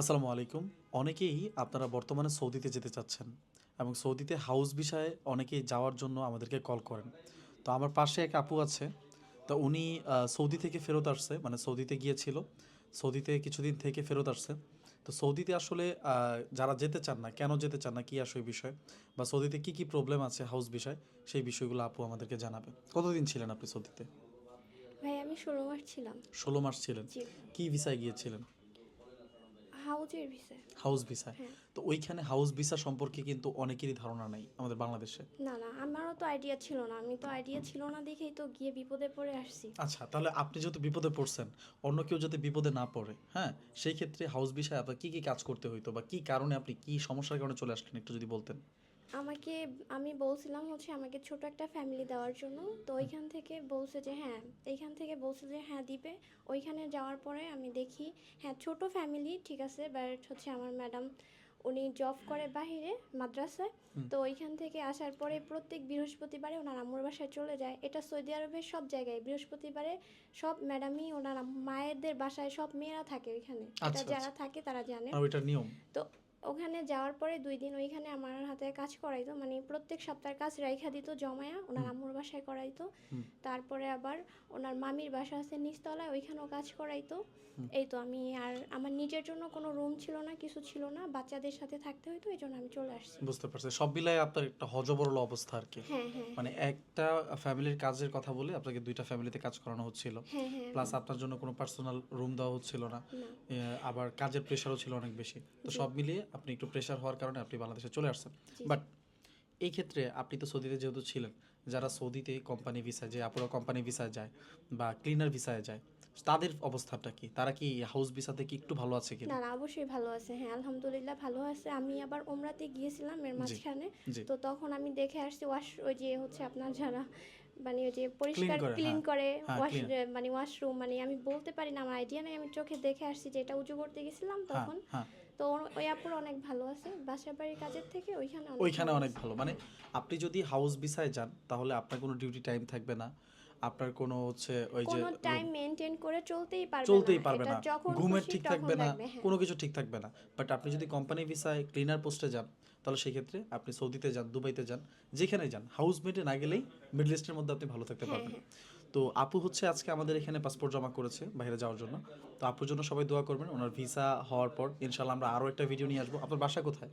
আসসালামু আলাইকুম। অনেকেই আপনারা বর্তমানে সৌদিতে যেতে চাচ্ছেন এবং সৌদিতে হাউস বিষয়ে অনেকেই যাওয়ার জন্য আমাদেরকে কল করেন। তো আমার পাশে এক আপু আছে তো উনি সৌদি থেকে ফেরত আসছে মানে সৌদিতে গিয়েছিল সৌদিতে কিছুদিন থেকে ফেরত আসছে। তো সৌদিতে আসলে যারা যেতে চান না কেন যেতে চান না কী আসে ওই বিষয় বা সৌদিতে কী কী প্রবলেম আছে হাউস বিষয় সেই বিষয়গুলো আপু আমাদেরকে জানাবে। কতদিন ছিলেন আপনি সৌদিতে? ভাই আমি ষোলো মাস ছিলাম। ষোলো মাস ছিলেন। কী ভিসায় গিয়েছিলেন? হাউজের ভিসা হাউস হ্যাঁ। তো ওইখানে হাউস ভিসা সম্পর্কে কিন্তু অনেকেরই ধারণা নাই আমাদের বাংলাদেশে। না না আমারও তো আইডিয়া ছিল না। আমি তো আইডিয়া ছিল না দেখেই তো গিয়ে বিপদে পড়ে আসছি। আচ্ছা তাহলে আপনি যেহেতু বিপদে পড়ছেন অন্য কেউ যাতে বিপদে না পড়ে হ্যাঁ সেই ক্ষেত্রে হাউস ভিসায় আপনার কি কি কাজ করতে হইতো বা কি কারণে আপনি কি সমস্যার কারণে চলে আসলেন একটু যদি বলতেন? আমাকে আমি বলছিলাম হচ্ছে আমাকে ছোট একটা ফ্যামিলি দেওয়ার জন্য। তো ওইখান থেকে বলছে যে হ্যাঁ এইখান থেকে বলছে যে হ্যাঁ দিবে। ওইখানে যাওয়ার পরে আমি দেখি হ্যাঁ ছোট ফ্যামিলি ঠিক আছে বাট হচ্ছে আমার ম্যাডাম উনি জব করে বাহিরে মাদ্রাসায়। তো ওইখান থেকে আসার পরে প্রত্যেক বৃহস্পতিবারে ওনার আম্মুর বাসায় চলে যায়। এটা সৌদি আরবের সব জায়গায় বৃহস্পতিবারে সব ম্যাডামই ওনার মায়েদের বাসায় সব মেয়েরা থাকে ওইখানে। এটা আচ্ছা, যারা থাকে তারা জানে। তো ওখানে যাওয়ার পরে দুই দিন ওইখানে আমার হাতে কাজ করাইতো মানে প্রত্যেক সপ্তাহের কাজ রাইখা দিত জমায়া ওনার আম্মুর বাসায় করাইতো। তারপরে আবার ওনার মামির বাসা আছে নিচতলায় ওইখানেও কাজ করাইতো। এই তো আমি আর আমার নিজের জন্য কোনো রুম ছিল না কিছু ছিল না বাচ্চাদের সাথে থাকতে হইতো এই জন্য আমি চলে আসছি। বুঝতে পারছি। সব মিলাই আপনার একটা হজবরল অবস্থা আর কি। হ্যাঁ হ্যাঁ। মানে একটা ফ্যামিলির কাজের কথা বলে আপনাকে দুইটা ফ্যামিলিতে কাজ করানো হচ্ছিল। হ্যাঁ প্লাস আপনার জন্য কোনো পার্সোনাল রুম দেওয়া হচ্ছিল না। না। আবার কাজের প্রেশারও ছিল অনেক বেশি। তো সব মিলিয়ে আপনি একটু প্রেশার হওয়ার কারণে আপনি বাংলাদেশে চলে আসছেন। বাট এই ক্ষেত্রে আপনি তো সৌদিতে যেহেতু ছিলেন যারা সৌদিতে কোম্পানি ভিসায় যায় আপুরা কোম্পানি ভিসায় যায় বা ক্লিনার ভিসায় যায় তাদের অবস্থাটা কি? তারা কি হাউস ভিসাতে কি একটু ভালো আছে কি না না অবশ্যই ভালো আছে। হ্যাঁ আলহামদুলিল্লাহ ভালো আছে। আমি আবার ওমরাতে গিয়েছিলাম এর মাঝখানে। তো তখন আমি দেখে আসছি ওয়াশ ওই যে হচ্ছে আপনার যারা মানে ওই যে পরিষ্কার ক্লিন হ্যাঁ। করে হ্যাঁ, ওয়াশ মানে ওয়াশরুম মানে আমি বলতে পারি না আমার আইডিয়া নাই। আমি চোখে দেখে আসছি যে এটা উঁচু করতে গেছিলাম হ্যাঁ তখন। হ্যাঁ। তো ওই আপুর অনেক ভালো আছে। বাসার বাড়ির কাজের থেকে ওইখানে ওইখানে অনেক ভালো। মানে আপনি যদি হাউস ভিসায় যান তাহলে আপনার কোনো ডিউটি টাইম থাকবে না। আপনার কোনো হচ্ছে ওই যে কোনো টাইম মেনটেন করে চলতেই পারবে চলতেই পারবে না। ঘুমের ঠিক থাকবে না হ্যাঁ। কোনো কিছু ঠিক থাকবে না। বাট আপনি যদি কোম্পানি ভিসায় ক্লিনার পোস্টে যান তাহলে সেই ক্ষেত্রে আপনি সৌদিতে যান দুবাইতে যান যেখানে যান। হাউস মেটে না গেলেই মিডল ইস্টের মধ্যে আপনি ভালো থাকতে হ্যাঁ, পারবেন তো আপু হচ্ছে আজকে আমাদের এখানে পাসপোর্ট জমা করেছে বাইরে যাওয়ার জন্য। তো আপুর জন্য সবাই দোয়া করবেন, ওনার ভিসা হওয়ার পর ইনশাল্লাহ আমরা আরও একটা ভিডিও নিয়ে আসব। আপনার বাসা কোথায়?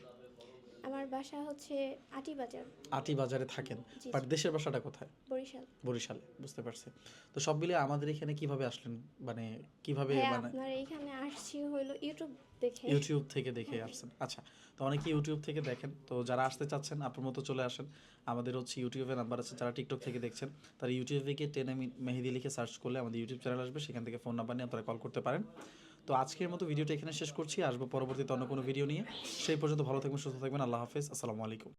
আমার বাসা হচ্ছে আটি বাজার আটি বাজারে থাকেন বাট দেশের বাসাটা কোথায়? বরিশাল। বরিশালে বুঝতে পারছি। তো সব মিলিয়ে আমাদের এখানে কীভাবে আসলেন? মানে কীভাবে হ্যাঁ মানে আপনার এইখানে আসছি হইল ইউটিউব দেখে। ইউটিউব থেকে দেখে আসছেন। আচ্ছা তো অনেকে ইউটিউব থেকে দেখেন। তো যারা আসতে চাচ্ছেন আপনার মতো চলে আসেন। আমাদের হচ্ছে ইউটিউবে নাম্বার আছে যারা টিকটক থেকে দেখছেন তারা ইউটিউবে গিয়ে টেনে মেহেদি লিখে সার্চ করলে আমাদের ইউটিউব চ্যানেল আসবে। সেখান থেকে ফোন নাম্বার নিয়ে আপনারা কল করতে পারেন। তো আজকের মতো ভিডিওটা এখানে শেষ করছি। আসব পরবর্তীতে অন্য কোনো ভিডিও নিয়ে। সেই পর্যন্ত ভালো থাকবেন, সুস্থ থাকবেন। আল্লাহ হাফেজ। আসসালামু আলাইকুম।